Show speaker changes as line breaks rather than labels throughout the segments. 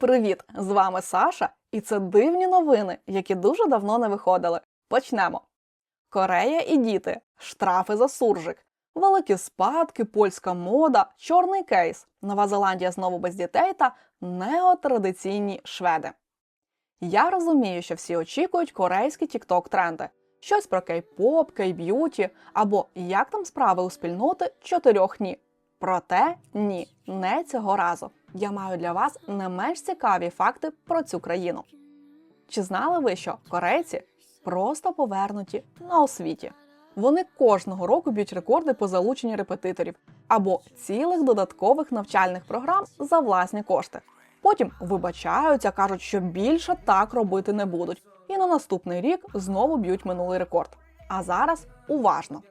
Привіт! З вами Саша, і це дивні новини, які дуже давно не виходили. Почнемо. Корея і діти, штрафи за суржик, великі спадки, польська мода, чорний кейс, Нова Зеландія знову без дітей та неотрадиційні шведи. Я розумію, що всі очікують корейські тікток тренди. Щось про кей-поп, кей-б'юті або як там справи у спільноти чотирьох ні. Проте ні, не цього разу. Я маю для вас не менш цікаві факти про цю країну. Чи знали ви, що корейці просто повернуті на освіті? Вони кожного року б'ють рекорди по залученню репетиторів або цілих додаткових навчальних програм за власні кошти. Потім вибачаються, кажуть, що більше так робити не будуть, і на наступний рік знову б'ють минулий рекорд. А зараз уважно.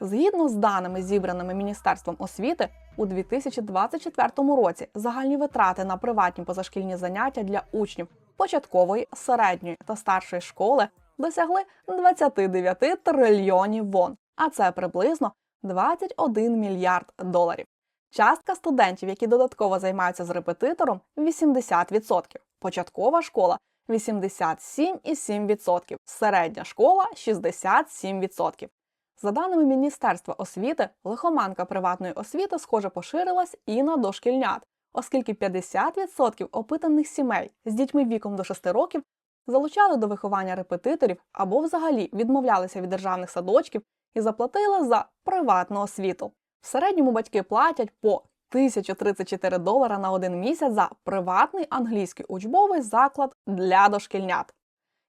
Згідно з даними, зібраними Міністерством освіти, у 2024 році загальні витрати на приватні позашкільні заняття для учнів початкової, середньої та старшої школи досягли 29 трильйонів вон, а це приблизно 21 мільярд доларів. Частка студентів, які додатково займаються з репетитором, 80%. Початкова школа 87,7%, середня школа 67%. За даними Міністерства освіти, лихоманка приватної освіти, схоже, поширилась і на дошкільнят, оскільки 50% опитаних сімей з дітьми віком до 6 років залучали до виховання репетиторів або взагалі відмовлялися від державних садочків і заплатили за приватну освіту. В середньому батьки платять по 1034 долара на один місяць за приватний англійський учбовий заклад для дошкільнят.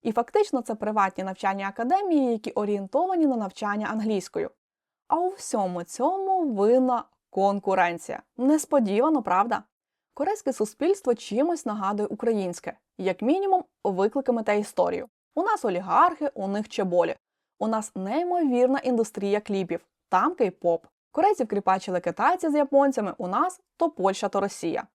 І фактично це приватні навчальні академії, які орієнтовані на навчання англійською. А у всьому цьому винна конкуренція. Несподівано, правда? Корейське суспільство чимось нагадує українське, як мінімум, викликами та історію. У нас олігархи, у них чеболі. У нас неймовірна індустрія кліпів, там кей-поп. Корейців кріпачили китайці з японцями, у нас то Польща, то Росія.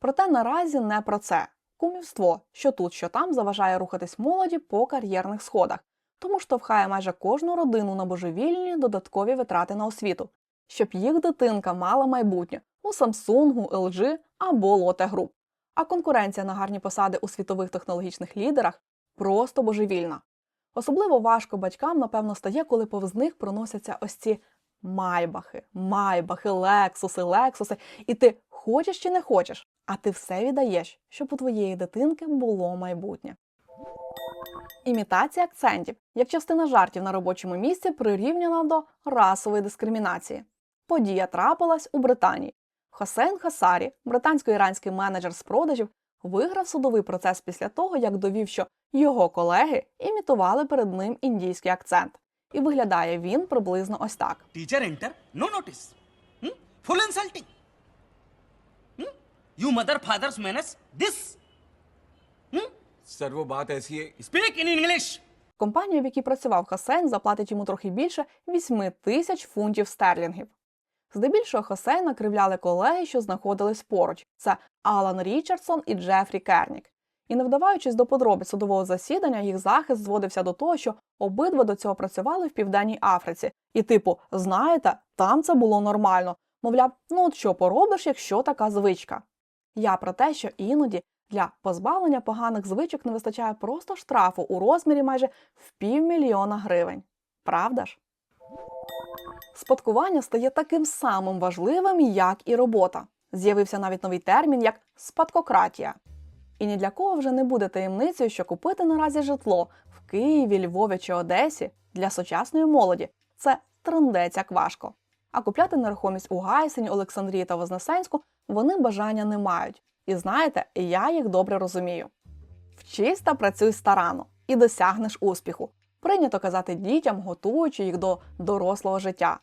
Проте наразі не про це. Кумівство, що тут, що там, заважає рухатись молоді по кар'єрних сходах, тому штовхає майже кожну родину на божевільні додаткові витрати на освіту, щоб їх дитинка мала майбутнє у Samsung, LG або Lotte Group. А конкуренція на гарні посади у світових технологічних лідерах просто божевільна. Особливо важко батькам, напевно, стає, коли повз них проносяться ось ці майбахи, майбахи, лексуси, лексуси, і ти хочеш чи не хочеш, а ти все віддаєш, щоб у твоєї дитинки було майбутнє. Імітація акцентів як частина жартів на робочому місці прирівняна до расової дискримінації. Подія трапилась у Британії. Хосейн Хасарі, британсько-іранський менеджер з продажів, виграв судовий процес після того, як довів, що його колеги імітували перед ним індійський акцент. І виглядає він приблизно ось так.
Teacher enter, no notice. Hmm? Full insulting. Hmm? You mother father's menace, this. Hmm?
Sir वो बात ऐसी है
Speak in English.
Компанія, в якій працював Хосейн, заплатить йому трохи більше 8 тисяч фунтів стерлінгів. Здебільшого Хосейна кривляли колеги, що знаходились поруч. Це Алан Річардсон і Джефрі Кернік. І не вдаваючись до подробиць судового засідання, їх захист зводився до того, що обидва до цього працювали в Південній Африці. І, типу, знаєте, там це було нормально. Мовляв, ну от що поробиш, якщо така звичка. Я про те, що іноді для позбавлення поганих звичок не вистачає просто штрафу у розмірі майже в півмільйона гривень. Правда ж? Спадкування стає таким самим важливим, як і робота. З'явився навіть новий термін як спадкократія. І ні для кого вже не буде таємницею, що купити наразі житло в Києві, Львові чи Одесі для сучасної молоді це трендець як важко. А купляти нерухомість у Гайсені, Олександрії та Вознесенську вони бажання не мають. І знаєте, я їх добре розумію. Вчись та працюй старанно і досягнеш успіху. Прийнято казати дітям, готуючи їх до дорослого життя.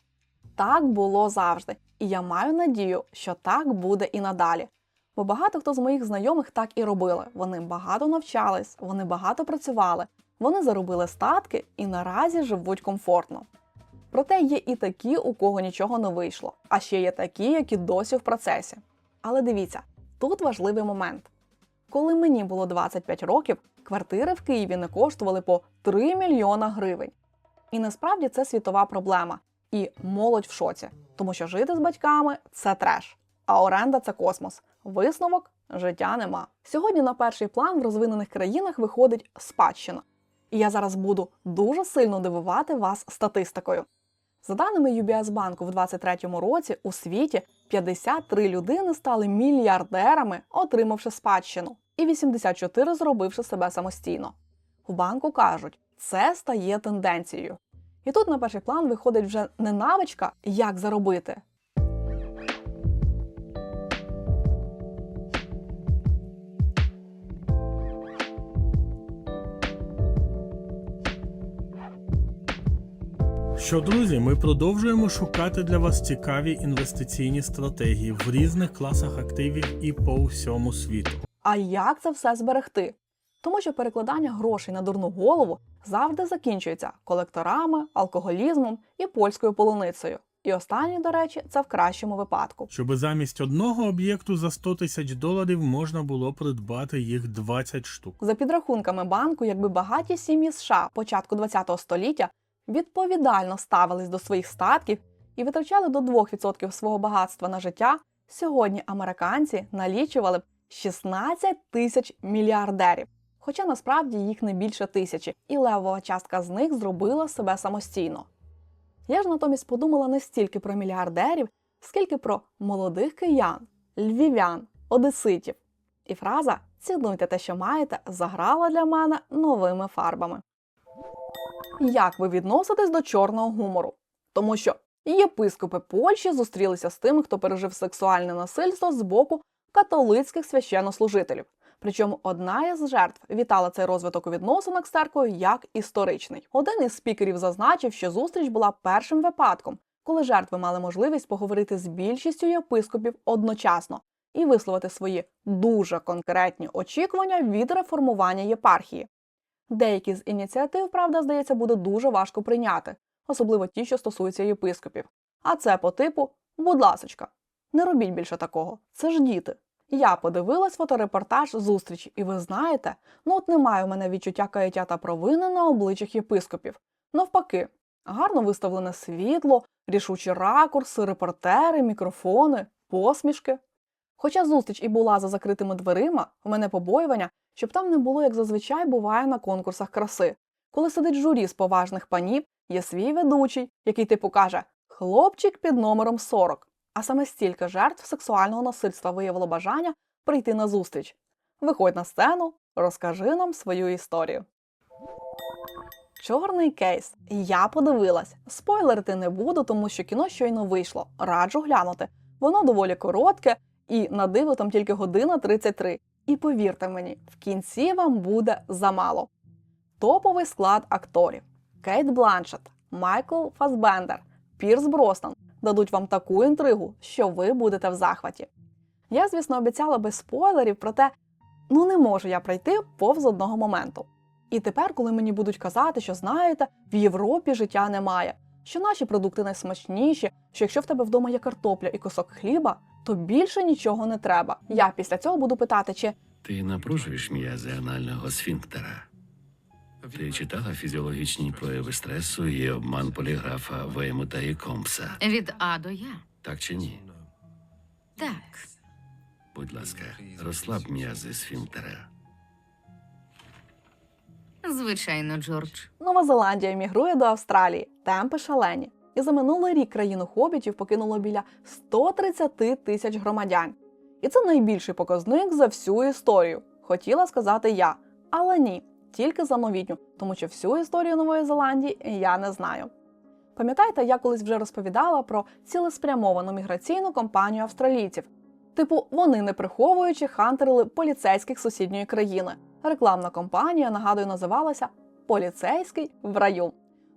Так було завжди, і я маю надію, що так буде і надалі. Бо багато хто з моїх знайомих так і робили. Вони багато навчались, вони багато працювали, вони заробили статки і наразі живуть комфортно. Проте є і такі, у кого нічого не вийшло, а ще є такі, які досі в процесі. Але дивіться, тут важливий момент. Коли мені було 25 років, квартири в Києві не коштували по 3 мільйона гривень. І насправді це світова проблема. І молодь в шоці, тому що жити з батьками це треш, а оренда це космос. Висновок життя нема. Сьогодні на перший план в розвинених країнах виходить спадщина. І я зараз буду дуже сильно дивувати вас статистикою. За даними UBS банку, в 2023 році у світі 53 людини стали мільярдерами, отримавши спадщину, і 84 зробивши себе самостійно. В банку кажуть, це стає тенденцією. І тут на перший план виходить вже не навичка, як заробити,
Що, друзі, ми продовжуємо шукати для вас цікаві інвестиційні стратегії в різних класах активів і по всьому світу.
А як це все зберегти? Тому що перекладання грошей на дурну голову завжди закінчується колекторами, алкоголізмом і польською полуницею. І останнє, до речі, це в кращому випадку.
Щоби замість одного об'єкту за 100 тисяч доларів можна було придбати їх 20 штук.
За підрахунками банку, якби багаті сім'ї США початку ХХ століття відповідально ставились до своїх статків і витрачали до 2% свого багатства на життя, сьогодні американці налічували б 16 тисяч мільярдерів. Хоча насправді їх не більше тисячі, і левова частка з них зробила себе самостійно. Я ж натомість подумала не стільки про мільярдерів, скільки про молодих киян, львів'ян, одеситів. І фраза Цінуйте те, що маєте, заграла для мене новими фарбами. Як ви відноситесь до чорного гумору? Тому що єпископи Польщі зустрілися з тими, хто пережив сексуальне насильство з боку католицьких священнослужителів. Причому одна із жертв вітала цей розвиток у відносинах з церквою як історичний. Один із спікерів зазначив, що зустріч була першим випадком, коли жертви мали можливість поговорити з більшістю єпископів одночасно і висловити свої дуже конкретні очікування від реформування єпархії. Деякі з ініціатив, правда, здається, буде дуже важко прийняти, особливо ті, що стосуються єпископів. А це по типу, будь ласочка, не робіть більше такого, це ж діти. Я подивилась фоторепортаж зустрічі, і ви знаєте, ну от немає у мене відчуття каяття та провини на обличчях єпископів. Навпаки, гарно виставлене світло, рішучі ракурси, репортери, мікрофони, посмішки. Хоча зустріч і була за закритими дверима, в мене побоювання, щоб там не було, як зазвичай буває на конкурсах краси. Коли сидить журі з поважних панів, є свій ведучий, який типу каже хлопчик під номером 40. А саме стільки жертв сексуального насильства виявило бажання прийти на зустріч. Виходь на сцену, розкажи нам свою історію. Чорний кейс. Я подивилась. Спойлерити не буду, тому що кіно щойно вийшло. Раджу глянути. Воно доволі коротке, і на диво там тільки година 33. І повірте мені, в кінці вам буде замало. Топовий склад акторів: Кейт Бланшет, Майкл Фасбендер, Пірс Броснан дадуть вам таку інтригу, що ви будете в захваті. Я, звісно, обіцяла без спойлерів, проте ну не можу я пройти повз одного моменту. І тепер, коли мені будуть казати, що знаєте, в Європі життя немає, що наші продукти найсмачніші, що якщо в тебе вдома є картопля і кусок хліба, то більше нічого не треба. Я після цього буду питати, чи
Ти напружуєш м'язи анального сфінктера. Ти читала фізіологічні прояви стресу і обман поліграфа Веймута і Компса.
Від А до Я.
Так чи ні?
Так.
Будь ласка, розслаб м'язи сфінктера.
Звичайно, Джордж.
Нова Зеландія мігрує до Австралії, темпи шалені. І за минулий рік країну хобітів покинуло біля 130 тисяч громадян. І це найбільший показник за всю історію. Хотіла сказати я, але ні, тільки за новітню, тому що всю історію Нової Зеландії я не знаю. Пам'ятаєте, я колись вже розповідала про цілеспрямовану міграційну кампанію австралійців. Типу, вони не приховуючи хантерили поліцейських сусідньої країни. Рекламна кампанія, нагадую, називалася Поліцейський в раю.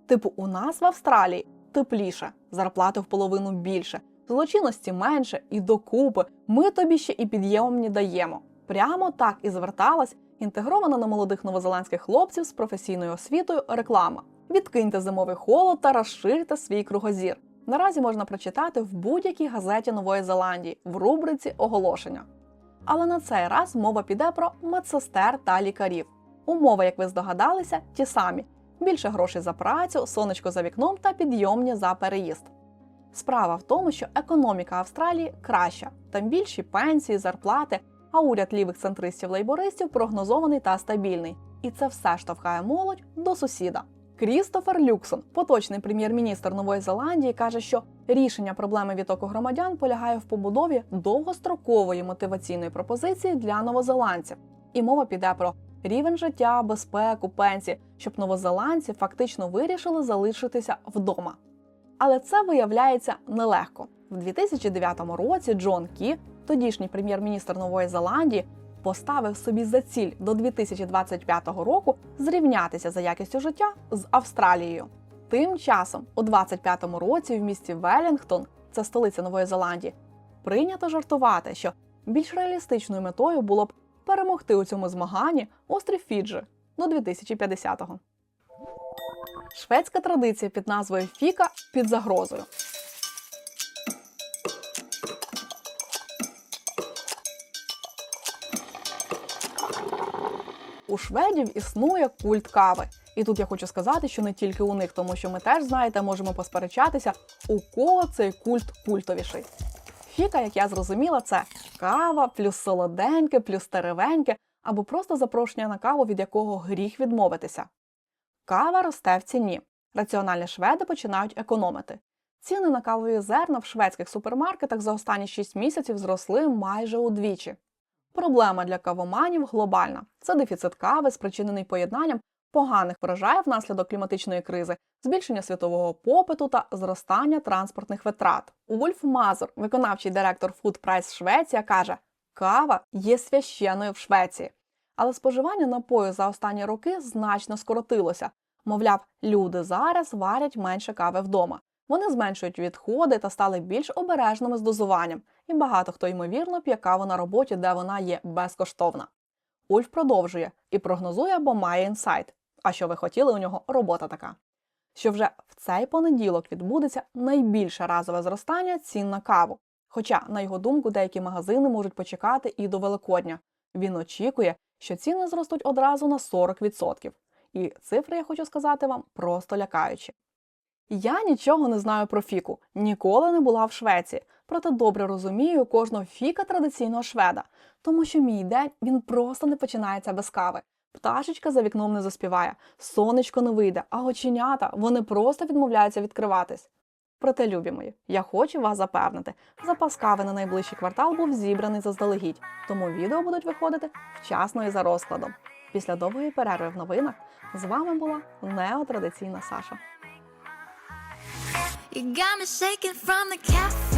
Типу, у нас в Австралії тепліше, зарплати в половину більше, злочинності менше і докупи. Ми тобі ще і підємні даємо. Прямо так і зверталась інтегрована на молодих новозеландських хлопців з професійною освітою реклама. Відкиньте зимовий холод та розширте свій кругозір. Наразі можна прочитати в будь-якій газеті Нової Зеландії в рубриці оголошення. Але на цей раз мова піде про медсестер та лікарів. Умови, як ви здогадалися, ті самі: більше грошей за працю, сонечко за вікном та підйомні за переїзд. Справа в тому, що економіка Австралії краща, там більші пенсії, зарплати, а уряд лівих центристів-лейбористів прогнозований та стабільний. І це все штовхає молодь до сусіда. Крістофер Люксон, поточний прем'єр-міністр Нової Зеландії, каже, що рішення проблеми відтоку громадян полягає в побудові довгострокової мотиваційної пропозиції для новозеландців. І мова піде про рівень життя, безпеку, пенсії, щоб новозеландці фактично вирішили залишитися вдома. Але це виявляється нелегко. В 2009 році Джон Кі, тодішній прем'єр-міністр Нової Зеландії, поставив собі за ціль до 2025 року зрівнятися за якістю життя з Австралією. Тим часом, у 25-му році, в місті Велінгтон, це столиця Нової Зеландії, прийнято жартувати, що більш реалістичною метою було б перемогти у цьому змаганні острів Фіджи до 2050-го. Шведська традиція під назвою Фіка під загрозою. У шведів існує культ кави. І тут я хочу сказати, що не тільки у них, тому що ми теж знаєте, можемо посперечатися, у кого цей культ культовіший. Фіка, як я зрозуміла, це кава, плюс солоденьке, плюс теревеньке, або просто запрошення на каву, від якого гріх відмовитися. Кава росте в ціні. Раціональні шведи починають економити. Ціни на кавові зерна в шведських супермаркетах за останні 6 місяців зросли майже удвічі. Проблема для кавоманів глобальна. Це дефіцит кави, спричинений поєднанням поганих врожаїв внаслідок кліматичної кризи, збільшення світового попиту та зростання транспортних витрат. Ульф Мазур, виконавчий директор Food Price Швеція, каже: кава є священною в Швеції, але споживання напою за останні роки значно скоротилося. Мовляв, люди зараз варять менше кави вдома. Вони зменшують відходи та стали більш обережними з дозуванням, і багато хто ймовірно п'є каву на роботі, де вона є безкоштовна. Ульф продовжує і прогнозує, бо має інсайт. А що ви хотіли, у нього робота така. Що вже в цей понеділок відбудеться найбільше разове зростання цін на каву. Хоча, на його думку, деякі магазини можуть почекати і до Великодня. Він очікує, що ціни зростуть одразу на 40%. І цифри, я хочу сказати вам, просто лякаючі. Я нічого не знаю про фіку, ніколи не була в Швеції, проте добре розумію кожного фіка традиційного шведа, тому що мій день він просто не починається без кави. Пташечка за вікном не заспіває, сонечко не вийде, а оченята вони просто відмовляються відкриватись. Проте, любі мої, я хочу вас запевнити, запас кави на найближчий квартал був зібраний заздалегідь, тому відео будуть виходити вчасно і за розкладом. Після довгої перерви в новинах з вами була неотрадиційна Саша.
You got me shaking from the caffeine.